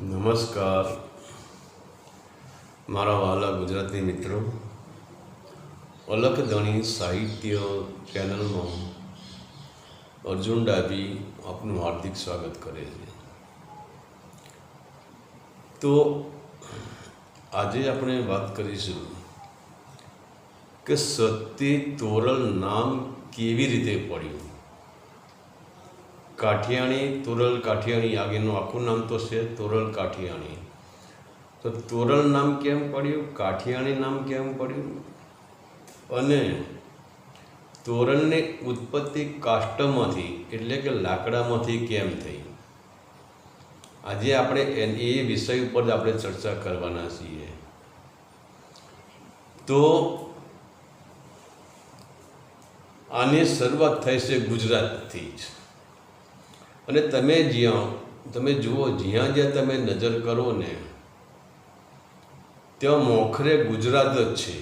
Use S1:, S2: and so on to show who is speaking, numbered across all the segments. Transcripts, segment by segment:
S1: નમસ્કાર. મારા વાલા ગુજરાતી મિત્રો, અલકધણી સાહિત્ય ચેનલમાં અર્જુન ડાબી આપનું હાર્દિક સ્વાગત કરે છે. તો આજે આપણે વાત કરીશું કે સતી તોરલ નામ કેવી રીતે પડ્યું? કાઠિયાણી, તોરલ કાઠિયાણી આગળનું આખું નામ તો છે તોરલ કાઠિયાણી. તો તોરલ નામ કેમ પડ્યું? કાઠિયાણી નામ કેમ પડ્યું? અને તોરણની ઉત્પત્તિ કાષ્ટમાંથી, એટલે કે લાકડામાંથી કેમ થઈ? આજે આપણે એ વિષય ઉપર જ આપણે ચર્ચા કરવાના છીએ. તો આની શરૂઆત થઈ છે ગુજરાતથી જ. અને તમે જ્યાં, તમે જુઓ, જ્યાં જ્યાં તમે નજર કરો ને, ત્યાં મોખરે ગુજરાત જ છે.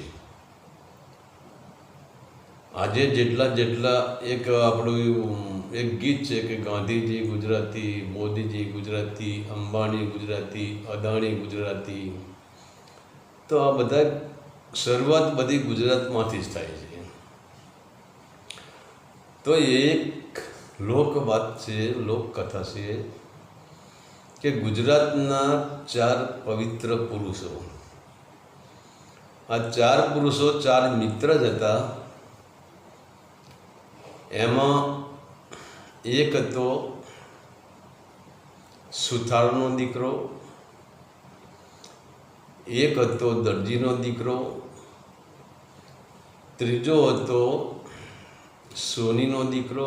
S1: આજે જેટલા જેટલા એક આપણું એક ગીત છે કે ગાંધીજી ગુજરાતી, મોદીજી ગુજરાતી, અંબાણી ગુજરાતી, અદાણી ગુજરાતી, તો આ બધા શરૂઆત બધી ગુજરાતમાંથી જ થાય છે. તો એક લોક વાત છે લોકકથા છે કે ગુજરાતના ચાર પવિત્ર પુરુષો. આ ચાર પુરુષો ચાર મિત્ર જ હતા. એમાં એક હતો સુથારનો દીકરો, એક હતો દરજીનો દીકરો, ત્રીજો હતો સોનીનો દીકરો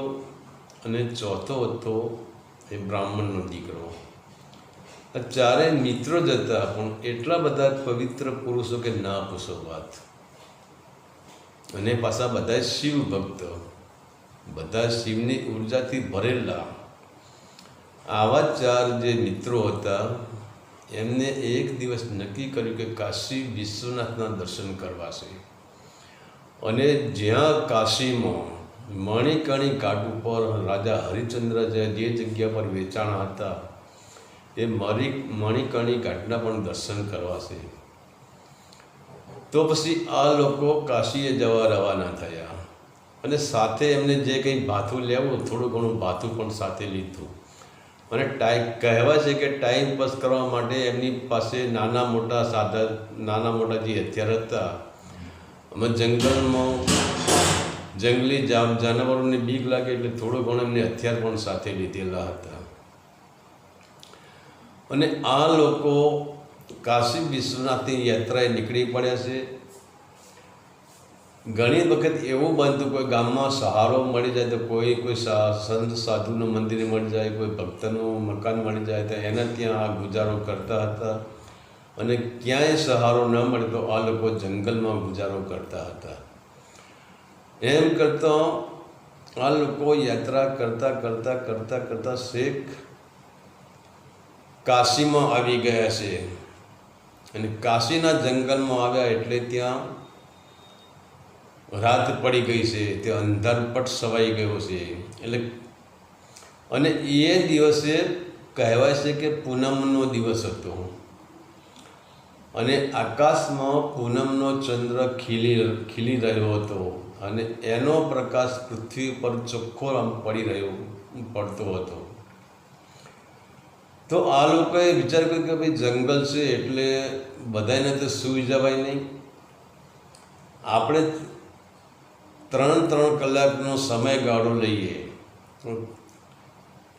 S1: અને ચોથો હતો એ બ્રાહ્મણનો દીકરો. આ ચારેય મિત્રો જ હતા, પણ એટલા બધા પવિત્ર પુરુષો કે ના પૂછો વાત. અને પાછા બધા શિવ ભક્ત, બધા શિવની ઉર્જાથી ભરેલા. આવા ચાર જે મિત્રો હતા, એમને એક દિવસ નક્કી કર્યું કે કાશી વિશ્વનાથના દર્શન કરવા છે. અને જ્યાં કાશીમાં મણિકણી ઘાટ ઉપર રાજા હરિચંદ્ર જે જગ્યા પર વેચાણ હતા, એ મરી મણિકણી ઘાટના પણ દર્શન કરવા છે. તો પછી આ લોકો કાશીએ જવા રવાના થયા અને સાથે એમને જે કંઈ ભાથું લેવું થોડું ઘણું ભાથું પણ સાથે લીધું. અને ટાઈમ કહેવાય છે કે ટાઈમ પાસ કરવા માટે એમની પાસે નાના મોટા સાધન, નાના મોટા જે હથિયાર હતા, અમે જંગલમાં જંગલી જાનવરોને બીક લાગે એટલે થોડું ઘણો એમને હથિયાર પણ સાથે લીધેલા હતા. અને આ લોકો કાશી વિશ્વનાથની યાત્રાએ નીકળી પડ્યા છે. ઘણી વખત એવું બનતું કોઈ ગામમાં સહારો મળી જાય તો કોઈ કોઈ સંત સાધુનું મંદિર મળી જાય, કોઈ ભક્તનું મકાન મળી જાય તો એના ત્યાં આ ગુજારો કરતા હતા. અને ક્યાંય સહારો ન મળે તો આ લોકો જંગલમાં ગુજારો કરતા હતા. એમ કરતાં આ લોકો યાત્રા કરતા કરતા કરતા કરતા શેખ કાશીમાં આવી ગયા છે. અને કાશીના જંગલમાં આવ્યા એટલે ત્યાં રાત પડી ગઈ છે. ત્યાં અંધારપટ સવાઈ ગયો છે. એટલે અને એ દિવસે કહેવાય છે કે પૂનમનો દિવસ હતો. અને આકાશમાં પૂનમનો ચંદ્ર ખીલી ખીલી રહ્યો હતો. અને એનો પ્રકાશ પૃથ્વી પર ચોખ્ખો આમ પડી રહ્યો, પડતો હતો. તો આ લોકોએ વિચાર કર્યો કે ભાઈ જંગલ છે એટલે બધાને તો સૂઈ જવાય નહીં. આપણે ત્રણ ત્રણ કલાકનો સમયગાળો લઈએ.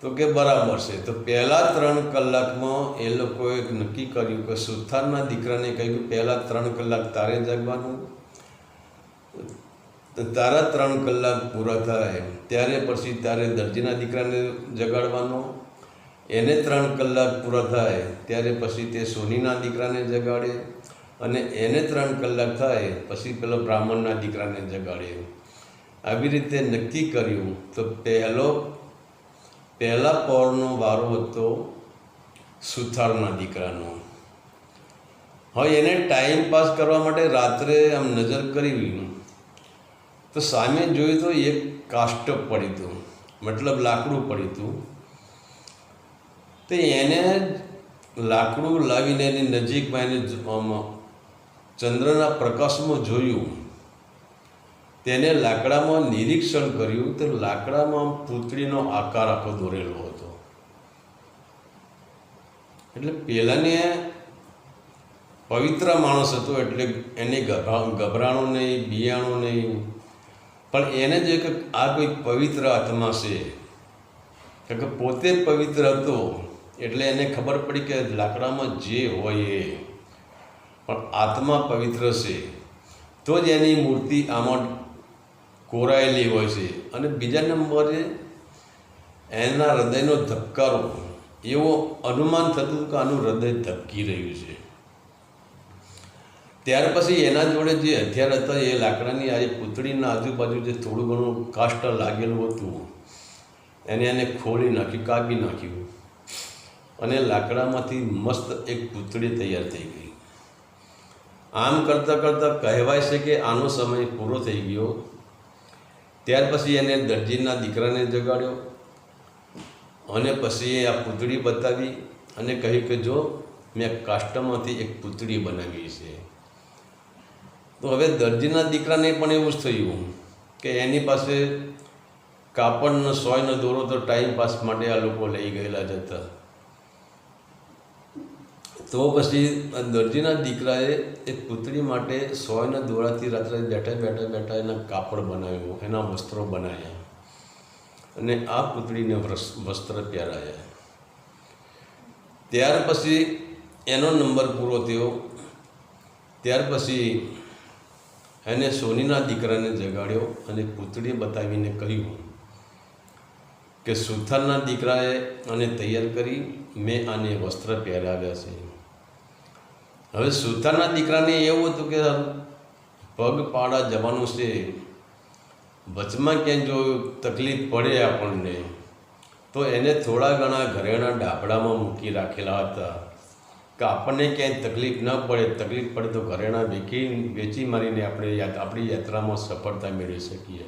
S1: તો કે બરાબર છે. તો પહેલાં ત્રણ કલાકમાં એ લોકોએ નક્કી કર્યું કે સુથારના દીકરાને કહ્યું પહેલાં ત્રણ કલાક તારે જાગવાનું. તો તારા ત્રણ કલાક પૂરા થાય, ત્યારે પછી તારે દરજીના દીકરાને જગાડવાનો? એને ત્રણ કલાક પૂરા થાય, ત્યારે પછી તે સોનીના દીકરાને જગાડે અને એને ત્રણ કલાક થાય, પછી પેલો બ્રાહ્મણના દીકરાને જગાડે. આવી રીતે નક્કી કર્યું. તો પહેલો, પહેલા પૌરનો વારો હતો સુથારના દીકરાનો. હવે એને ટાઈમ પાસ કરવા માટે રાત્રે આમ નજર કરી તો સામે જોયું તો એક કાષ્ટ પડ્યું હતું, મતલબ લાકડું પડ્યું હતું. તો એને લાકડું લાવીને એની નજીકમાં એને ચંદ્રના પ્રકાશમાં જોયું. તેને લાકડામાં નિરીક્ષણ કર્યું તો લાકડામાં પૂતળીનો આકાર આખો દોરેલો હતો. એટલે પહેલાંને પવિત્ર માણસ હતો એટલે એને ગભરા ગભરાણું નહીં, બિયાણું નહીં પણ એને જે કે આ કોઈ પવિત્ર આત્મા છે. કારણ કે પોતે પવિત્ર હતો, એટલે એને ખબર પડી કે લાકડામાં જે હોય એ. પણ આત્મા પવિત્ર છે. તો જ એની મૂર્તિ આમાં કોરાયેલી હોય છે. અને બીજા નંબરે એના હૃદયનો ધબકારો, એવો અનુમાન થતું કે આનું હૃદય ધબકી રહ્યું છે. ત્યાર પછી એના જોડે જે હથિયાર હતા, એ લાકડાની આ પૂતળીના આજુબાજુ જે થોડું ઘણું કાષ્ટ લાગેલું હતું, એને એને ખોલી નાખ્યું કાપી નાખ્યું. અને લાકડામાંથી મસ્ત એક પૂતળી તૈયાર થઈ ગઈ. આમ કરતાં કરતાં કહેવાય છે કે આનો સમય પૂરો થઈ ગયો. ત્યાર પછી એને દરજીના દીકરાને જગાડ્યો અને પછી એ આ પૂતળી બતાવી અને કહ્યું કે જો મેં કાષ્ટમાંથી એક પૂતળી બનાવી છે. તો હવે દરજીના દીકરાને પણ એવું જ થયું કે એની પાસે કાપડનો સોયનો દોરો તો ટાઈમ પાસ માટે આ લોકો લઈ ગયેલા જ હતા. તો પછી દરજીના દીકરાએ એક પુતળી માટે સોયના દોરાથી રાત્રે બેઠા બેઠા બેઠા એના કાપડ બનાવ્યું, એના વસ્ત્રો બનાવ્યા. અને આ પુતળીને વસ- વસ્ત્ર પહેરાયા. ત્યાર પછી એનો નંબર પૂરો થયો. ત્યાર પછી એને સોનીના દીકરાને જગાડ્યો અને પૂતળી બતાવીને કહ્યું કે સુથારના દીકરાએ આને તૈયાર કરી મેં આને વસ્ત્ર પહેરાવ્યા છે. હવે સુથારના દીકરાને એવું હતું કે પગ પાડા જવાનું છે. વચમાં ક્યાંય જો તકલીફ પડે આપણને, તો એને થોડા ઘણા ઘરેણા ડાબડામાં મૂકી રાખેલા હતા. કે આપણને ક્યાંય તકલીફ ન પડે, તકલીફ પડે તો ઘરેણા વેચી વેચી મારીને આપણે આપણી યાત્રામાં સફળતા મેળવી શકીએ.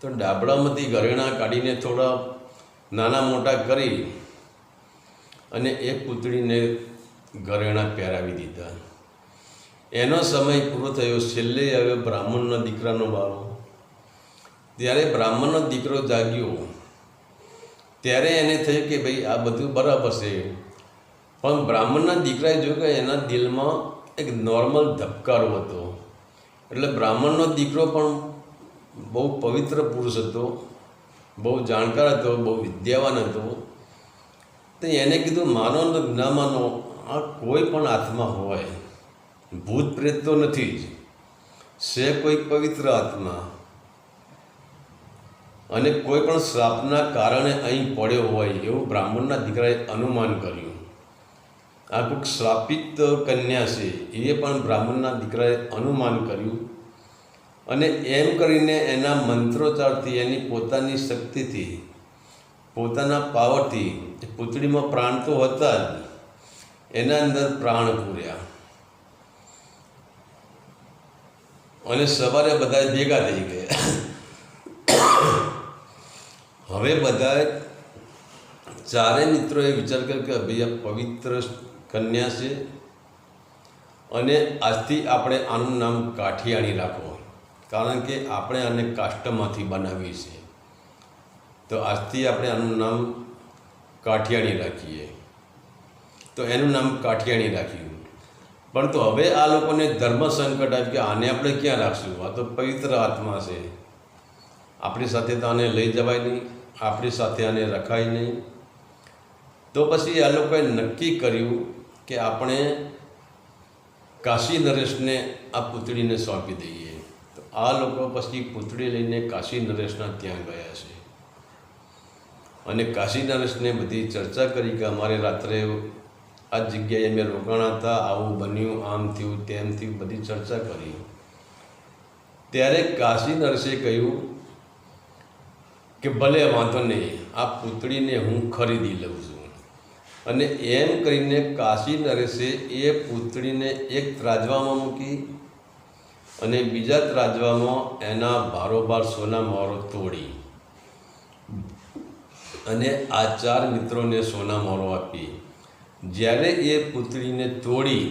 S1: તો ડાબડામાંથી ઘરેણા કાઢીને થોડા નાના મોટા કરી અને એ પુતળીને ઘરેણા પહેરાવી દીધા. એનો સમય પૂરો થયો. છેલ્લે હવે બ્રાહ્મણના દીકરાનો બાળો. ત્યારે બ્રાહ્મણનો દીકરો જાગ્યો. ત્યારે એને થયું કે ભાઈ આ બધું બરાબર છે. પણ બ્રાહ્મણના દીકરાએ જોયું કે એના દિલમાં એક નોર્મલ ધબકારો હતો. એટલે બ્રાહ્મણનો દીકરો પણ બહુ પવિત્ર પુરુષ હતો, બહુ જાણકાર હતો, બહુ વિદ્યાવાન હતો. તો એને કીધું, માનો ને ન માનો, આ કોઈ પણ આત્મા હોય, ભૂત પ્રેત તો નથી જ છે કોઈ પવિત્ર આત્મા. અને કોઈ પણ શ્રાપના કારણે અહીં પડ્યો હોય એવું બ્રાહ્મણના દીકરાએ અનુમાન કર્યું. આ કોઈક શ્રાપિત કન્યા છે. એ પણ બ્રાહ્મણના દીકરાએ અનુમાન કર્યું અને એમ કરીને એના મંત્રોચ્ચારથી એની પોતાની શક્તિથી, પોતાના પાવરથી પૂતળીમાં પ્રાણ તો હતા જ, એના અંદર પ્રાણ પૂર્યા. અને સવારે બધા ભેગા થઈ ગયા. હવે બધા ચારે મિત્રોએ વિચાર કર્યો કે ભાઈ પવિત્ર કન્યા છે અને આજથી આપણે આનું નામ કાઠિયાણી રાખવું કારણ કે આપણે આને કાષ્ટમાંથી બનાવીએ છીએ. તો આજથી આપણે આનું નામ કાઠિયાણી રાખીએ. તો એનું નામ કાઠિયાણી રાખ્યું. પણ તો હવે આ લોકોને ધર્મ સંકટ આવ્યું કે આને આપણે ક્યાં રાખશું? આ તો પવિત્ર આત્મા છે. આપણી સાથે તો આને લઈ જવાય નહીં. આપણી સાથે આને રખાય નહીં. તો પછી આ લોકોએ નક્કી કર્યું કે આપણે કાશી નરેશને આ પૂતળીને સોંપી દઈએ. તો આ લોકો પછી પૂતળી લઈને કાશી નરેશના ત્યાં ગયા છે. અને કાશી નરેશને બધી ચર્ચા કરી કે અમારે રાત્રે આ જગ્યાએ અમે રોકાણા હતા, આવું બન્યું, આમ થયું, તેમ થયું, બધી ચર્ચા કરી. ત્યારે કાશી નરેશે કહ્યું કે ભલે વાંધો નહીં, આ પૂતળીને હું ખરીદી લઉં છું. અને એમ કરીને કાશી નરેશે એ પૂતળીને એક ત્રાજવામાં મૂકી અને બીજા ત્રાજવામાં એના બારોબાર સોના મોરો તોડી અને આ ચાર મિત્રોને સોના મોરો આપી. જ્યારે એ પુતળીને તોડી,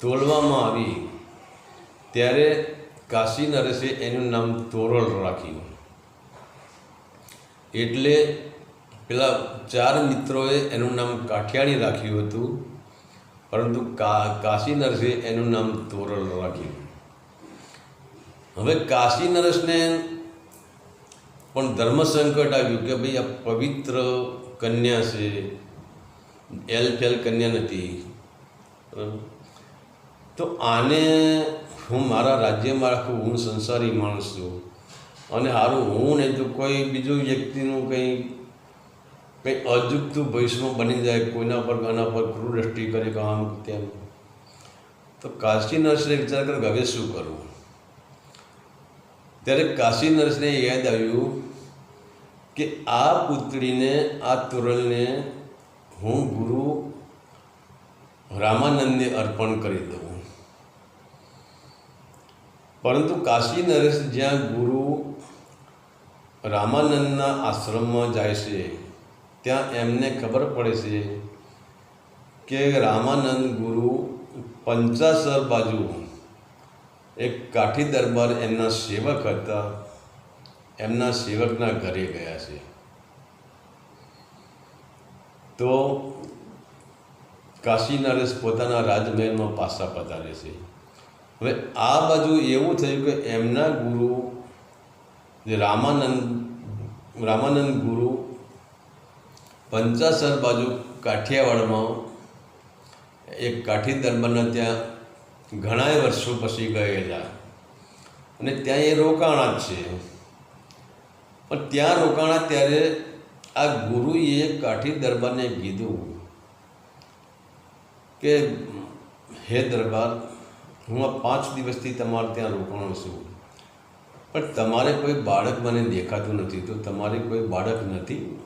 S1: તોડવામાં આવી, ત્યારે કાશી નરેશે એનું નામ તોરલ રાખ્યું. એટલે પેલા ચાર મિત્રોએ એનું નામ કાઠિયાણી રાખ્યું હતું, પરંતુ કા, કાશી નરસે એનું નામ તોરલ રાખ્યું. હવે કાશી નરસને પણ ધર્મ સંકટ આવ્યું કે ભાઈ આ પવિત્ર કન્યા છે એલ ફેલ કન્યા નથી. તો આને હું મારા રાજ્યમાં રાખું, હું સંસારી માણસ છું. અને સારું હું નહીં તો કોઈ બીજું વ્યક્તિનું કંઈ કંઈ અજુગતું ભવિષ્યમાં બની જાય, કોઈના પર આના પર ક્રૂર દ્રષ્ટિ કરે, કે આમ તેમ. તો કાશી નર્સને વિચાર કર્યો હવે શું કરવું? ત્યારે કાશી નર્સને યાદ આવ્યું કે આ પુત્રીને, આ તુરલને હું ગુરુ રામાનંદને અર્પણ કરી દઉં. પરંતુ કાશી નરેશ જ્યાં ગુરુ રામાનંદના આશ્રમમાં જાય છે ત્યાં એમને ખબર પડે છે કે રામાનંદ ગુરુ પંચાસર બાજુ એક કાઠી દરબાર એમના સેવક હતા. એમના સેવકના ઘરે ગયા છે. તો કાશી નરેશ પોતાના રાજમહેલમાં પાછા પધારે છે. હવે આ બાજુ એવું થયું કે એમના ગુરુ જે રામાનંદ રામાનંદ ગુરુ પંચાસર બાજુ કાઠિયાવાડમાં એક કાઠી દરબારના ત્યાં ઘણાય વર્ષો પછી ગયેલા. અને ત્યાં એ રોકાણા છે. પણ ત્યાં રોકાણા ત્યારે આ ગુરુએ કાઠી દરબારને કીધું કે, હે દરબાર, હું આ પાંચ દિવસથી તમારે ત્યાં રોકાણો છું. પણ તમારે કોઈ બાળક મને દેખાતું નથી, તો તમારે કોઈ બાળક નથી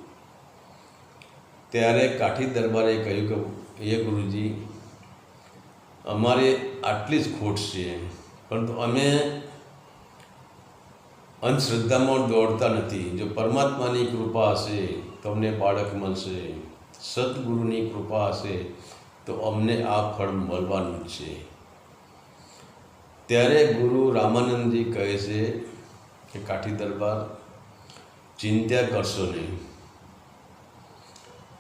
S1: ત્યારે કાઠી દરબારે કહ્યું કે એ ગુરુજી, અમારે આટલી જ ખોટ છે. પરંતુ અમે અંધશ્રદ્ધામાં દોડતા નથી. જો પરમાત્માની કૃપા હશે, તો અમને બાળક મળશે. સદગુરુની કૃપા હશે, તો અમને આ ફળ મળવાનું છે. ત્યારે ગુરુ રામાનંદજી કહે છે કે, કાઠી દરબાર ચિંતા કરશો નહીં.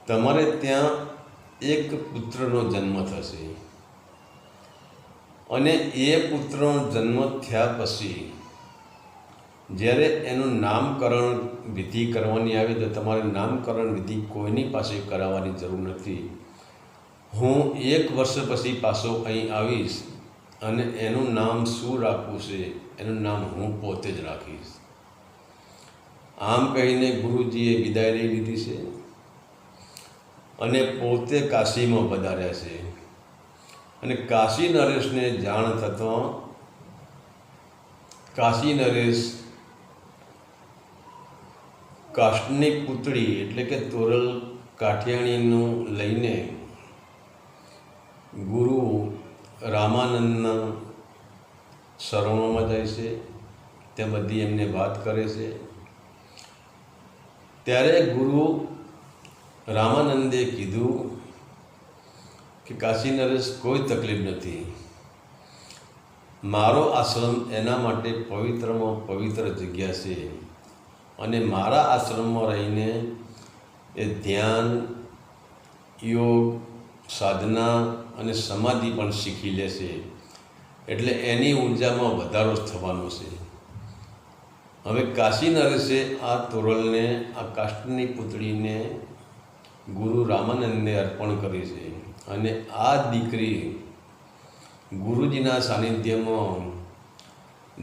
S1: તમારે ત્યાં એક પુત્રનો જન્મ થશે. અને એ પુત્રનો જન્મ થયા પછી, જ્યારે એનું નામકરણ વિધિ કરવાની આવે તો તમારે નામકરણ વિધિ કોઈની પાસે કરાવવાની જરૂર નથી. હું એક વર્ષ પછી પાછો અહીં આવીશ અને એનું નામ શું રાખવું છે, એનું નામ હું પોતે જ રાખીશ. આમ કહીને ગુરુજીએ વિદાય લઈ લીધી છે. અને પોતે કાશીમાં પધાર્યા છે. અને કાશી નરેશને જાણ થતાં કાશી નરેશ કાષ્ટની પુતળી એટલે કે તોરલ કાઠિયાણીનું લઈને ગુરુ રામાનંદના શરણોમાં જાય છે. ત્યાં બધી એમને વાત કરે છે. ત્યારે ગુરુ રામાનંદે કીધું કે કાશી નરેશ કોઈ તકલીફ નથી. મારો આશ્રમ એના માટે પવિત્રમાં પવિત્ર જગ્યા છે અને મારા આશ્રમમાં રહીને એ ધ્યાન, યોગ, સાધના અને સમાધિ પણ શીખી લેશે એટલે એની ઊર્જામાં વધારો થવાનો છે. હવે કાશી નરેશે આ તોરલને, આ કાષ્ટની પુતળીને ગુરુ રામાનંદને અર્પણ કરી છે. અને આ દીકરી ગુરુજીના સાનિધ્યમાં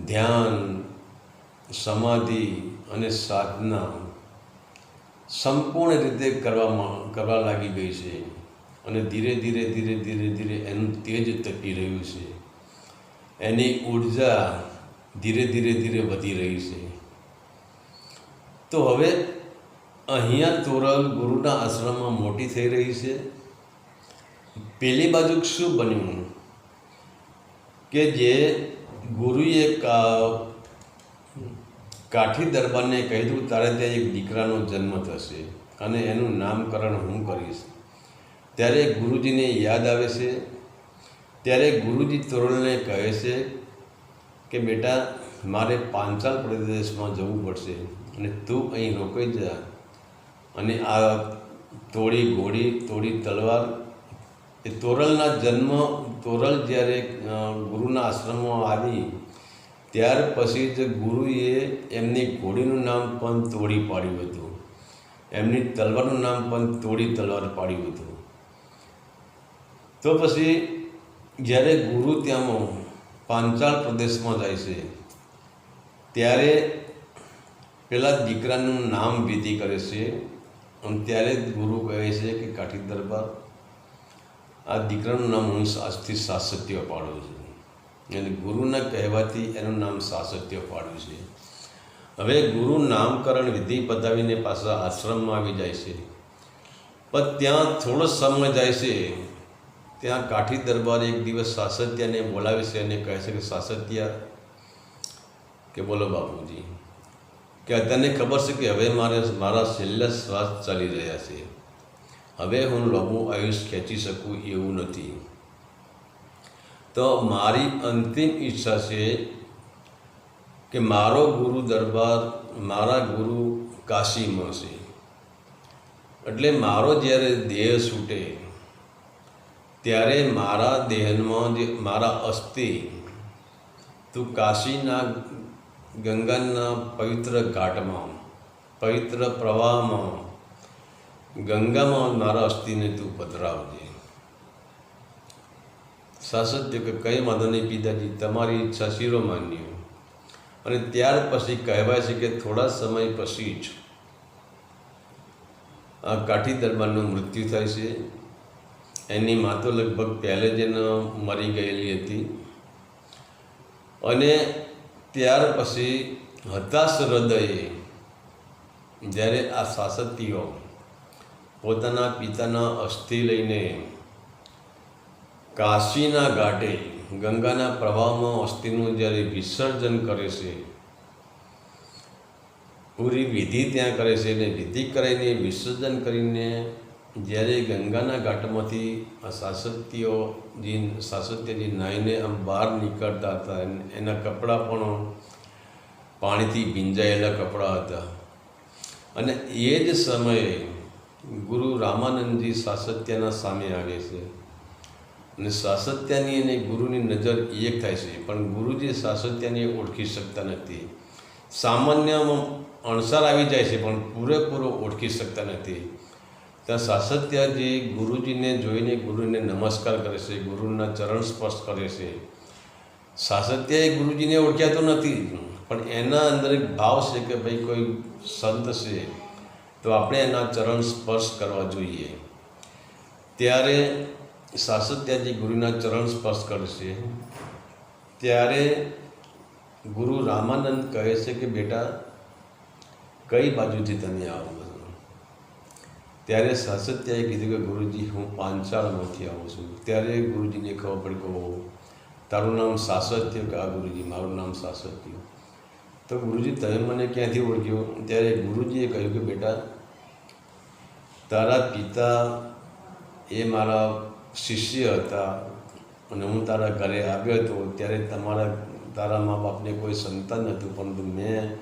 S1: ધ્યાન, સમાધિ અને સાધના સંપૂર્ણ રીતે કરવામાં, કરવા લાગી ગઈ છે. અને ધીરે ધીરે ધીરે ધીરે ધીરે એનું તેજ તપી રહ્યું છે. એની ઊર્જા ધીરે ધીરે ધીરે વધી રહી છે. તો હવે અહીંયા તોરલ ગુરુના આશ્રમમાં મોટી થઈ રહી છે. પેલી બાજુ શું બન્યું? કે જે ગુરુએ કાઠી દરબારને કહ્યું તારે ત્યાં એક દીકરાનો જન્મ થશે અને એનું નામકરણ હું કરીશ. ત્યારે ગુરુજીને યાદ આવે છે. ત્યારે ગુરુજી તોરણને કહે છે કે, બેટા, મારે પાંચાલ પ્રદેશમાં જવું પડશે અને તું અહીં રોકાઈ જા. અને આ તોડી ઘોડી તોડી તલવાર, એ તોરલના જન્મ, તોરલ જ્યારે ગુરુના આશ્રમમાં આવી, ત્યાર પછી જ ગુરુએ એમની ઘોડીનું નામ પણ તોડી પાડ્યું હતું. એમની તલવારનું નામ પણ તોડી તલવાર પાડ્યું હતું. તો પછી જ્યારે ગુરુ ત્યાંમાં પાંચાળ પ્રદેશમાં જાય છે, ત્યારે પેલા દીકરાનું નામ વિધિ કરે છે અને ત્યારે જ ગુરુ કહે છે કે કાઠી દરબાર આ દીકરાનું નામ હું આજથી સાસત્ય પાડું છું. અને ગુરુના કહેવાથી એનું નામ સાસત્ય પાડ્યું છે. હવે ગુરુ નામકરણ વિધિ પતાવીને પાછા આશ્રમમાં આવી જાય છે. પણ ત્યાં થોડો સમય જાય છે. ત્યાં કાઠી દરબાર એક દિવસ સાસત્યાને બોલાવે છે અને કહે છે કે સાસત્યા, કે બોલો બાપુજી. કે તને ખબર છે કે હવે મારે મારા છેલ્લા શ્વાસ ચાલી રહ્યા છે. હવે હું લાંબુ આયુષ ખેંચી શકું એવું નથી. તો મારી અંતિમ ઈચ્છા છે કે મારો ગુરુ દરબાર મારા ગુરુ કાશીમાં છે. એટલે મારો જ્યારે દેહ છૂટે, ત્યારે મારા દેહમાં જે મારા અસ્થિ, તું કાશીના ગંગાના પવિત્ર ઘાટમાં, પવિત્ર પ્રવાહમાં ગંગામાં મારા અસ્થિને તું પધરાવજે. સાસત્ય કે કઈ વાંધો નહીં પિતાજી, તમારી ઈચ્છા શિરોમાન્ય. અને ત્યાર પછી કહેવાય છે કે થોડા સમય પછી જ આ કાઠી દરબારનું મૃત્યુ થાય છે. એની માતો લગભગ પહેલે જ મરી ગયેલી હતી. અને ત્યાર પછી હતાશ હૃદયે જ્યારે આ શાસકીઓ પોતાના પિતાના અસ્થિ લઈને કાશીના ઘાટે ગંગાના પ્રવાહમાં અસ્થિનું જ્યારે વિસર્જન કરે છે, પૂરી વિધિ ત્યાં કરે છે અને વિધિ કરીને વિસર્જન કરીને જ્યારે ગંગાના ઘાટમાંથી આ સાસત્યો જે સાસત્યજી નાહીને આમ બહાર નીકળતા હતા, એના કપડાં પણ પાણીથી ભીંજાયેલા કપડાં હતા. અને એ જ સમયે ગુરુ રામાનંદજી સાસત્યના સામે આવે છે. અને સાસત્યાની અને ગુરુની નજર એક થાય છે, પણ ગુરુજી સાસત્યાને ઓળખી શકતા નથી. સામાન્યમાં અણસાર આવી જાય છે, પણ પૂરેપૂરો ઓળખી શકતા નથી. ત્યાં સાસત્યાજી ગુરુજીને જોઈને ગુરુને નમસ્કાર કરે છે, ગુરુના ચરણ સ્પર્શ કરે છે. સાસત્યાએ ગુરુજીને ઓળખ્યા તો નથી પણ એના અંદર એક ભાવ છે કે ભાઈ કોઈ સંત છે, તો આપણે એના ચરણ સ્પર્શ કરવા જોઈએ. ત્યારે સાસત્યાજી ગુરુના ચરણ સ્પર્શ કરશે ત્યારે ગુરુ રામાનંદ કહે છે કે, બેટા, કઈ બાજુથી તમે આવો? ત્યારે સાસત્યાએ કીધું કે, ગુરુજી, હું પાંચાળમાંથી આવું છું. ત્યારે ગુરુજીને ખબર પડી કે તારું નામ સાસત્ય કે આ ગુરુજી? મારું નામ સાસત્ય. તો ગુરુજી, તમે મને ક્યાંથી ઓળખ્યો? ત્યારે ગુરુજીએ કહ્યું કે, બેટા, તારા પિતા એ મારા શિષ્ય હતા અને હું તારા ઘરે આવ્યો હતો. ત્યારે તમારા, તારા મા બાપને કોઈ સંતાન નહોતું, પરંતુ મેં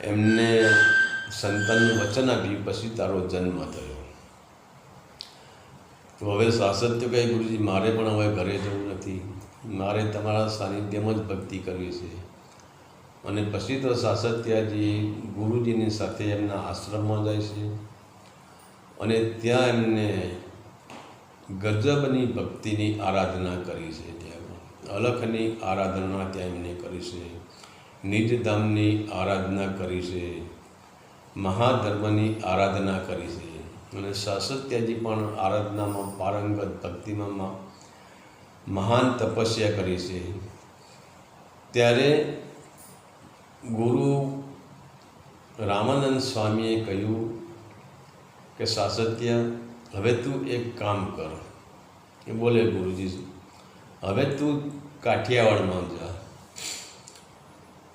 S1: એમને સંતાનનું વચન આપ્યું પછી તારો જન્મ થયો. તો હવે સાસત્ય કહે ગુરુજી, મારે પણ હવે ઘરે જવું નથી. મારે તમારા સાનિધ્યમાં જ ભક્તિ કરવી છે. અને પછી તો સાસત્યાજી ગુરુજીની સાથે એમના આશ્રમમાં જાય છે. અને ત્યાં એમને ગજબની ભક્તિની આરાધના કરી છે ત્યાં. અલખની આરાધના ત્યાં એમને કરી છે. નિજધામની આરાધના કરી છે. મહાધર્મની આરાધના કરી છે. અને સાસત્યાજી પણ આરાધનામાં પારંગત ભક્તિમાં મહાન તપસ્યા કરી છે. ત્યારે ગુરુ રામાનંદ સ્વામીએ કહ્યું કે, સાસત્ય, હવે તું એક કામ કર. એ બોલે ગુરુજી, હવે તું કાઠિયાવાડમાં જા.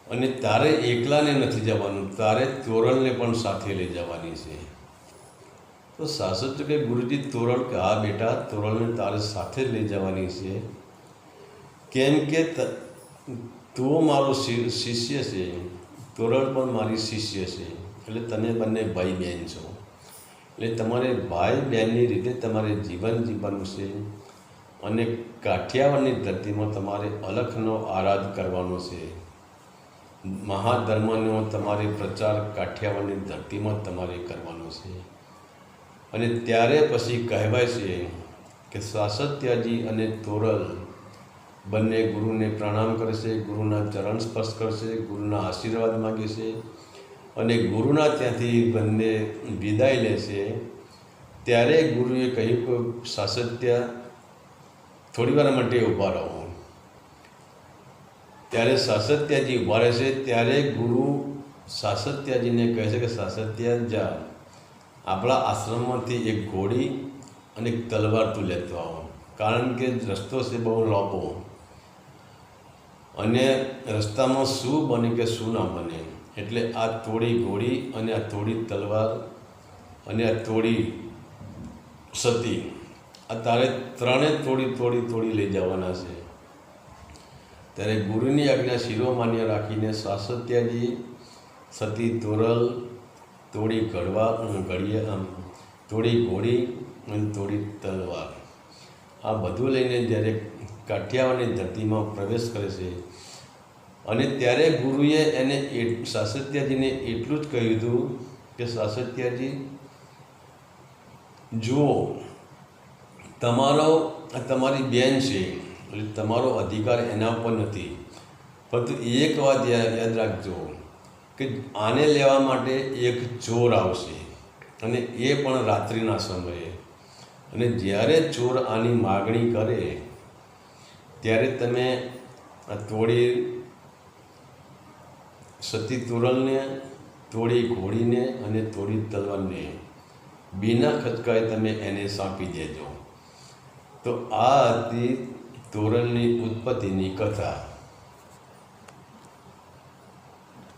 S1: અને તારે એકલાને નથી જવાનું, તારે તોરણને પણ સાથે લઈ જવાની છે. તો સાસુ કે ગુરુજી તોરણ કે હા બેટા તોરણને તારે સાથે લઈ જવાની છે. કેમ કે તું મારો શિષ્ય છે. તોરણ પણ મારી શિષ્ય છે. એટલે તમે બંને ભાઈ બહેન છો. એટલે તમારે ભાઈ બહેનની રીતે તમારે જીવન જીવવાનું છે. અને કાઠિયાવાડની ધરતીમાં તમારે અલખનો આરાધ કરવાનો છે. મહાધર્મનો તમારે પ્રચાર કાઠિયાવાડની ધરતીમાં તમારે કરવાનો છે. અને ત્યારે પછી કહેવાય છે કે સાસત્યાજી અને તોરલ બંને ગુરુને પ્રણામ કરશે, ગુરુના ચરણ સ્પર્શ કરશે, ગુરુના આશીર્વાદ માગે છે અને ગુરુના ત્યાંથી બંને વિદાય લેશે ત્યારે ગુરુએ કહ્યું કે સાસત્ય થોડી વાર માટે ઊભા રહો. ત્યારે સાસત્યાજી ઊભા રહેશે ત્યારે ગુરુ સાસત્યાજીને કહે છે કે, સાસત્યા જા, આપણા આશ્રમમાંથી એક ઘોડી અને એક તલવાર તું લેતો આવો. કારણ કે રસ્તો છે બહુ લાંબો. અને રસ્તામાં શું બને કે શું ના બને? એટલે આ તોડી ઘોડી અને આ તોડી તલવાર અને આ તોડી સતી, આ તારે ત્રણે તોડી તોડી તોડી લઈ જવાના છે. ત્યારે ગુરુની આજ્ઞા શિરોમાન્ય રાખીને સાસત્યાજી સતી તોરલ, તોડી ઘડવા ઘડીએ આમ તોડી ઘોડી અને તોડી તલવાર. આ બધું લઈને જ્યારે કાઠિયાવાડની ધરતીમાં પ્રવેશ કરે છે, અને ત્યારે ગુરુએ એને સાસત્યાજીને એટલું જ કહ્યું હતું કે, સાસત્યાજી, જુઓ, તમારો, તમારી બેન છે એટલે તમારો અધિકાર એના ઉપર નથી. પરંતુ એક વાત યાદ રાખજો કે આને લેવા માટે એક ચોર આવશે અને એ પણ રાત્રિના સમયે. અને જ્યારે ચોર આની માગણી કરે, ત્યારે તમે તોડી સતી તુરલને, તોડી ઘોડીને અને તોડી તલવારને બીના ખચકાએ તમે એને સોંપી દેજો. તો આ હતી તોરલની ઉત્પત્તિની કથા.